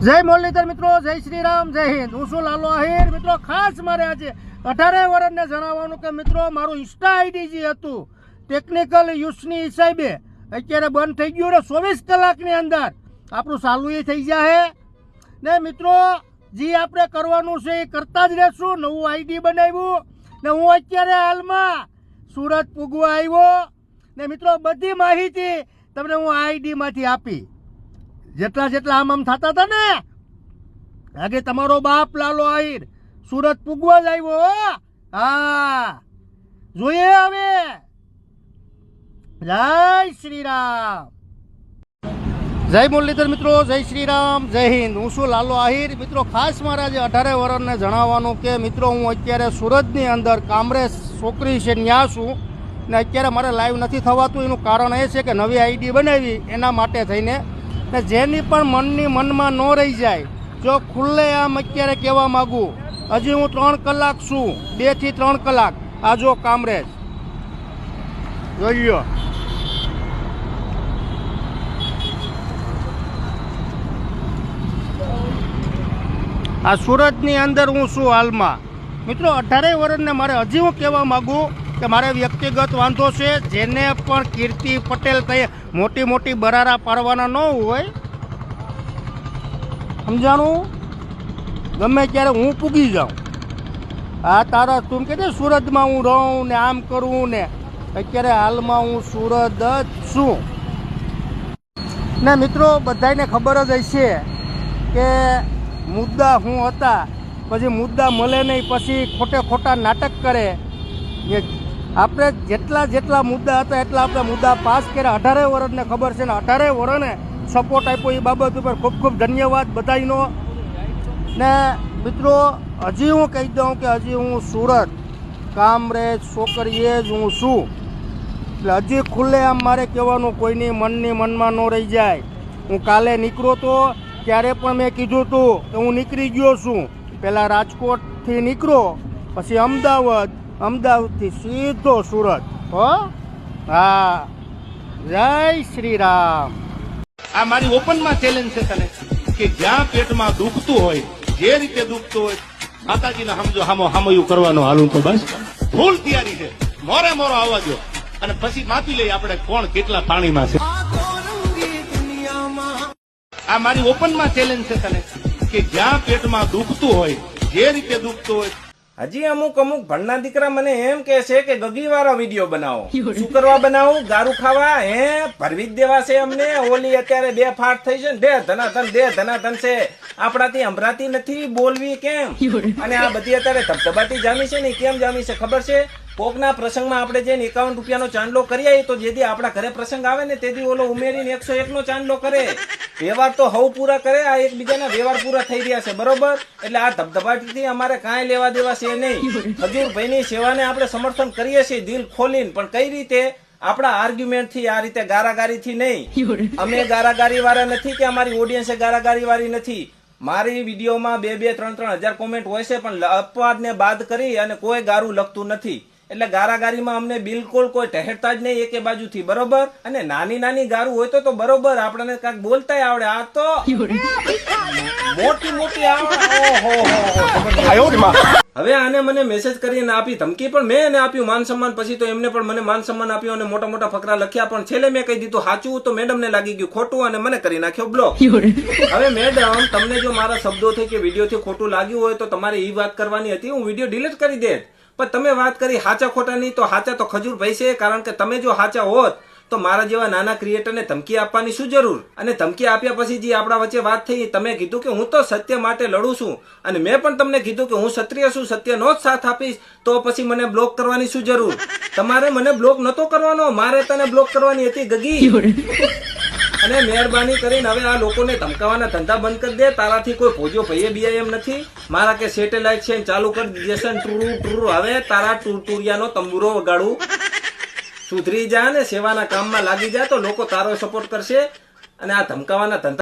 જય મુરલીધર મિત્રો, જય શ્રી રામ જય હિન્દ. હું છું લાલો આહિર. મિત્રો, ખાસ મારે આજે અઢારે વર્ષને જણાવવાનું કે મિત્રો, મારું ઇન્સ્ટા આઈડી જે હતું, ટેકનિકલ યુઝની હિસાબે અત્યારે બંધ થઈ ગયું ને ચોવીસ કલાકની અંદર આપણું ચાલુ એ થઈ જાય ને મિત્રો, જે આપણે કરવાનું છે એ કરતા જ રહેશું. નવું આઈડી બનાવ્યું ને હું અત્યારે હાલમાં સુરત પૂગવા આવ્યો. ને મિત્રો, બધી માહિતી તમને હું આઈડીમાંથી આપી. જેટલા જેટલા આમ આમ થતા હતા ને આગે તમારો બાપ લાલો આહીર. સુરત પૂગવા જ આવ્યો, હા. જોઈએ હવે. જય શ્રી રામ જય મુરલીધર મિત્રો, જય શ્રી રામ જય હિન્દ. હું છું લાલો આહિર. મિત્રો, ખાસ મારા આજે અઢારે વર્ષને જણાવવાનું કે, મિત્રો, હું અત્યારે સુરતની અંદર કામરેજ છોકરી છે ત્યાં છું. ને અત્યારે મારે લાઈવ નથી થવાતું. એનું કારણ એ છે કે નવી આઈડી બનાવી, એના માટે થઈને ને જેની પણ મનની મનમાં ન રહી જાય, જો ખુલ્લે આમ અત્યારે કહેવા માગું, હજી હું ત્રણ કલાક છું, બેથી ત્રણ કલાક, આ જો કામરેજ. જોઈ લ્યો આ સુરતની અંદર હું છું હાલમાં. મિત્રો અઢારે વર્ષને મારે હજી હું કહેવા માગું કે મારે વ્યક્તિગત વાંધો છે, જેને પણ કીર્તિ પટેલ કહે મોટી મોટી બરારા પાડવાના ન હોય. સમજાણું? ગમે ત્યારે હું પૂગી જાઉં. આ તારા તું કે સુરતમાં હું રહું ને આમ કરું ને, અત્યારે હાલમાં હું સુરત જ છું. ને મિત્રો બધાને ખબર જ હશે કે મુદ્દા હું હતા, પછી મુદ્દા મળે નહીં, પછી ખોટે ખોટા નાટક કરે. એ આપણે જેટલા જેટલા મુદ્દા હતા, એટલા આપણે મુદ્દા પાસ કર્યા. અઢારે વર્ષને ખબર છે ને, અઢારે વર્ષને સપોર્ટ આપ્યો એ બાબત ઉપર ખૂબ ખૂબ ધન્યવાદ બધાનો. ને મિત્રો, હજી હું કહી દઉં કે હજી હું સુરત, કામરેજ છોકરીએ જ હું છું. એટલે હજી ખુલ્લે આમ મારે કહેવાનું કોઈની મનની મનમાં ન રહી જાય. હું કાલે નીકળો તો ત્યારે પણ મેં કીધું હતું કે હું નીકળી ગયો છું. પહેલાં રાજકોટથી નીકળો, પછી અમદાવાદ અમદાવાદથી સીધો સુરત, હો? હા. જય શ્રી રામ આ મારી ઓપનમાં ચેલેન્જ છે તને, કે જ્યાં પેટમાં દુખતું હોય, જે રીતે દુખતું હોય, માતાજીને સમજો હામો, હામયું કરવાનો હાલું તો બસ. ફૂલ તૈયારી છે. મોરે મોરો આવવા દો અને પછી માપી લઈએ આપણે કોણ કેટલા પાણીમાં છે. આ મારી ઓપનમાં ચેલેન્જ છે તને, કે જ્યાં પેટમાં દુખતું હોય, જે રીતે દુખતું હોય હજી અમુક અમુક ભણના દીકરા મને એમ કે છે કે ગગી વાળો વીડિયો બનાવો. શું કરવા બનાવું? ગારું ખાવા? હે? ભરવી જ દેવા છે અમને? ઓલી અત્યારે બે ફાટ થઈ છે ને દે ધનાધન દે ધનાધન છે. આપણાથી સંભળાતી નથી બોલવી કેમ? અને આ બધી અત્યારે ધબધબાટી જામી છે ને કેમ જામી છે ખબર છે? કોકના પ્રસંગમાં આપણે જઈને એકાવન રૂપિયાનો ચાંદલો કરી આવીએ તો જેથી આપણા ઘરે પ્રસંગ આવે ને તેથી ઓલો ઉમેરીને એકસો એક નો ચાંદલો કરે. વ્યવહાર તો હવ પૂરા કરે, આ એકબીજાના વ્યવહાર પૂરા થઈ રહ્યા છે, બરોબર? એટલે આ ધબધબાટીથી અમારે કાંઈ લેવા દેવા છે નહીં. હજુરભાઈની સેવાને આપણે સમર્થન કરીએ છીએ, દિલ ખોલીને. પણ કઈ રીતે? આપણા આર્ગ્યુમેન્ટથી આ રીતે ગારાગારીથી નહીં. અમે ગારાગારી વાળા નથી કે અમારી ઓડિયન્સ ગારાગારી વાળી નથી. મારી વિડીયોમાં બે બે ત્રણ ત્રણ હજાર કોમેન્ટ હોય છે, પણ અપવાદને બાદ કરી અને કોઈ ગારું લખતું નથી. એટલે ગારાગારીમાં અમને બિલકુલ કોઈ ઠહેરતા જ નહીં એકે બાજુથી, બરોબર? અને નાની નાની ગારું હોય તો તો બરોબર, આપણને કાંક બોલતાય આવડે. આ તો મોટી મોટી હવે આને મને મેસેજ કરીને આપી ધમકી, પણ મેં એને આપ્યું માન સન્માન, પછી તો એમને પણ મને માન સન્માન આપ્યું અને મોટા મોટા ફકરા લખ્યા, પણ છેલ્લે મેં કહી દીધું સાચું તો મેડમ ને લાગી ગયું ખોટું અને મને કરી નાખ્યો બ્લોક હવે મેડમ તમને જો મારા શબ્દોથી કે વિડીયોથી ખોટું લાગ્યું હોય તો તમારે એ વાત કરવાની હતી, હું વીડિયો ડિલીટ કરી દેત. પણ તમે વાત કરી હાચા ખોટાની, તો હાચા તો ખજૂર ભાઈ છે, કારણ કે તમે જો હાચા હોત, તો મારા જેવા નાના ક્રિએટરને ધમકી આપવાની શું જરૂર? અને ધમકી આપ્યા પછી જે આપણા વચ્ચે વાત થઈ, તમે કીધું કે હું તો સત્ય માટે લડું છું, અને મેં પણ તમને કીધું કે હું ક્ષત્રિય છું સત્યનો જ સાથ આપીશ, તો પછી મને બ્લોક કરવાની શું જરૂર? તમારે મને બ્લોક નતો કરવાનો, મારે તને બ્લોક કરવાની હતી ગગી. અને મહેરબાની કરીને હવે આ લોકોને ધમકાવાના ધંધા બંધ કરી દે. તારાથી કોઈ ભોજો ભાઈએ બી એમ નથી. મારા કે સેટેલાઇટ છે, ચાલુ કરી દેશે ટુરુ ટુરુ. હવે તારા ટુરટુરિયાનો તંબુરો વગાડું. સુધરી જા ને, સેવાના કામમાં લાગી જા તો લોકો તારો સપોર્ટ કરશે. અને આ ધમકાવાના ધંધા